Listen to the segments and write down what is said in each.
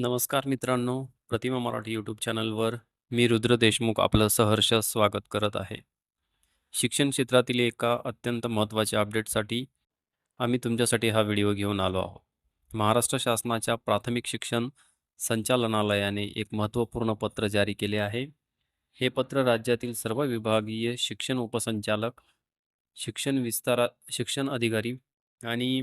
नमस्कार मित्रांनो, प्रतिमा मराठी यूट्यूब चॅनलवर मी रुद्र देशमुख आपलं सहर्ष स्वागत करत आहे. शिक्षण क्षेत्रातील एका अत्यंत महत्त्वाच्या अपडेटसाठी आम्ही तुमच्यासाठी हा व्हिडिओ घेऊन आलो आहोत. महाराष्ट्र शासनाच्या प्राथमिक शिक्षण संचालनालयाने एक महत्त्वपूर्ण पत्र जारी केले आहे. हे पत्र राज्यातील सर्व विभागीय शिक्षण उपसंचालक, शिक्षण विस्तारा शिक्षण अधिकारी आणि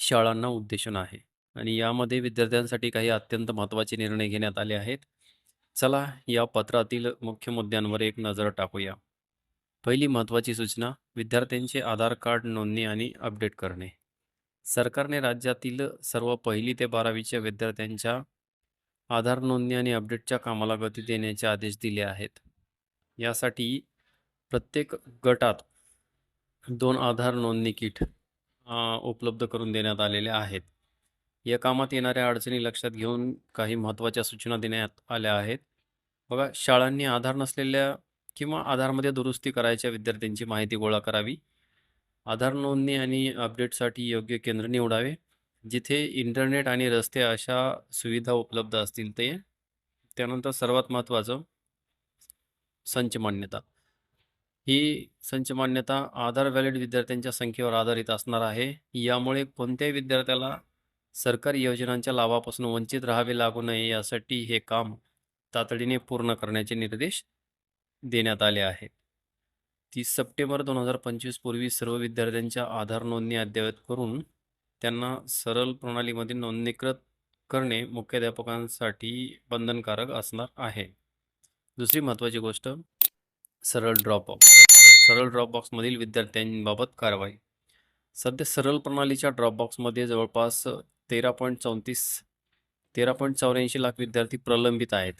शाळांना उद्देशून आहे. आणि यामध्ये विद्यार्थ्यांसाठी काही अत्यंत महत्त्वाचे निर्णय घेण्यात आले आहेत. चला या पत्रातील मुख्य मुद्द्यांवर एक नजर टाकूया. पहिली महत्त्वाची सूचना विद्यार्थ्यांचे आधार कार्ड नोंदणी आणि अपडेट करणे. सरकारने राज्यातील सर्व पहिली ते बारावीच्या विद्यार्थ्यांच्या आधार नोंदणी आणि अपडेटच्या कामाला गती देण्याचे आदेश दिले आहेत. यासाठी प्रत्येक गटात 2 आधार नोंदणी किट अ, उपलब्ध करून देण्यात आलेले आहेत. या कामात येणाऱ्या अडचणी लक्षात घेऊन काही महत्त्वाच्या सूचना देण्यात आल्या आहेत. बघा, शाळांनी आधार नसलेल्या किंवा आधारमध्ये दुरुस्ती करायच्या विद्यार्थ्यांची माहिती गोळा करावी. आधार नोंदणी आणि अपडेटसाठी योग्य केंद्र निवडावे. जिथे इंटरनेट आणि रस्ते अशा सुविधा उपलब्ध असतील ते. त्यानंतर सर्वात महत्त्वाचं संच मान्यता. ही संच मान्यता आधार व्हॅलिड विद्यार्थ्यांच्या संख्येवर आधारित असणार आहे. यामुळे कोणत्याही विद्यार्थ्याला सरकारी योजनांच्या लाभापासून वंचित राहावे लागू नये यासाठी हे काम तातडीने पूर्ण करण्याचे निर्देश देण्यात आले आहेत. तीस सप्टेंबर 2025 पूर्वी सर्व विद्यार्थ्यांच्या आधार नोंदणी अद्ययावत करून त्यांना सरल प्रणालीमध्ये नोंदणीकृत करणे मुख्याध्यापकांसाठी बंधनकारक असणार आहे. दुसरी महत्त्वाची गोष्ट सरळ ड्रॉपबॉक्स. सरळ ड्रॉपबॉक्समधील विद्यार्थ्यांबाबत कारवाई. सध्या सरळ प्रणालीच्या ड्रॉपबॉक्समध्ये जवळपास 13.34 13.84 लाख विद्यार्थी प्रलंबित आहेत.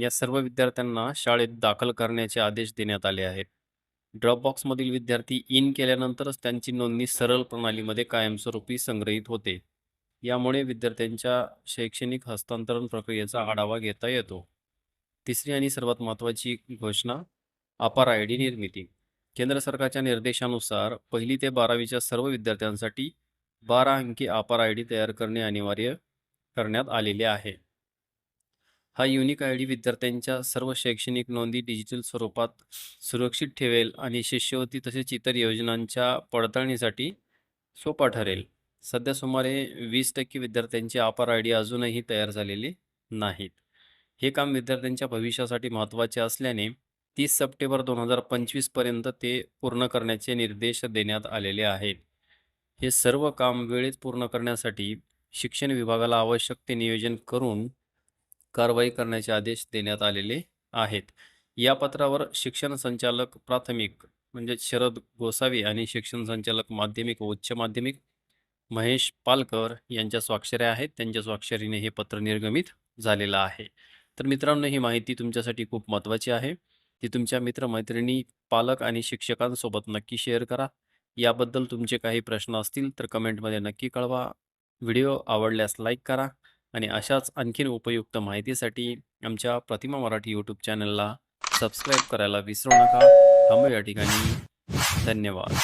या सर्व विद्यार्थ्यांना शाळेत दाखल करण्याचे आदेश देण्यात आले आहेत. ड्रॉपबॉक्समधील विद्यार्थी इन केल्यानंतरच त्यांची नोंदणी सरळ प्रणालीमध्ये कायमस्वरूपी संग्रहित होते. यामुळे विद्यार्थ्यांच्या शैक्षणिक हस्तांतरण प्रक्रियेचा आढावा घेता येतो. तिसरी आणि सर्वात महत्त्वाची घोषणा अपार आय डी निर्मिती. केंद्र सरकारच्या निर्देशानुसार पहिली ते बारावीच्या सर्व विद्यार्थ्यांसाठी 12 अंकी अपार आयडी तयार करणे अनिवार्य करण्यात आलेले आहे. हा युनिक आय डी विद्यार्थ्यांच्या सर्व शैक्षणिक नोंदी डिजिटल स्वरूपात सुरक्षित ठेवेल आणि शिष्यवृत्ती तसेच इतर योजनांच्या पडताळणीसाठी सोपा ठरेल. सध्या सुमारे 20% विद्यार्थ्यांचे अपार आयडी अजूनही तयार झालेले नाहीत. हे काम विद्यार्थ्यांच्या भविष्यासाठी महत्त्वाचे असल्याने तीस सप्टेंबर 2025 पर्यंत ते पूर्ण करण्याचे निर्देश देण्यात आलेले आहेत. हे सर्व काम वेळेत पूर्ण करण्यासाठी शिक्षण विभागाला आवश्यक ते नियोजन करून कारवाई करण्याचे आदेश देण्यात आलेले आहेत. या पत्रावर शिक्षण संचालक प्राथमिक म्हणजे शरद गोसावी आणि शिक्षण संचालक माध्यमिक व उच्च माध्यमिक महेश पालकर यांच्या स्वाक्षऱ्या आहेत. त्यांच्या स्वाक्षरीने हे पत्र निर्गमित झालेलं आहे. तर मित्रांनो, ही माहिती तुमच्यासाठी खूप महत्त्वाची आहे. ती तुमच्या मित्रमैत्रिणी पालक आणि शिक्षकांसोबत नक्की शेअर करा. याबद्दल तुमचे काही प्रश्न असतील तर कमेंटमध्ये नक्की कळवा. व्हिडिओ आवडल्यास लाईक करा आणि अशाच आणखीन उपयुक्त माहितीसाठी आमच्या प्रतिमा मराठी यूट्यूब चॅनलला सबस्क्राईब करायला विसरू नका. थांबू या ठिकाणी. धन्यवाद.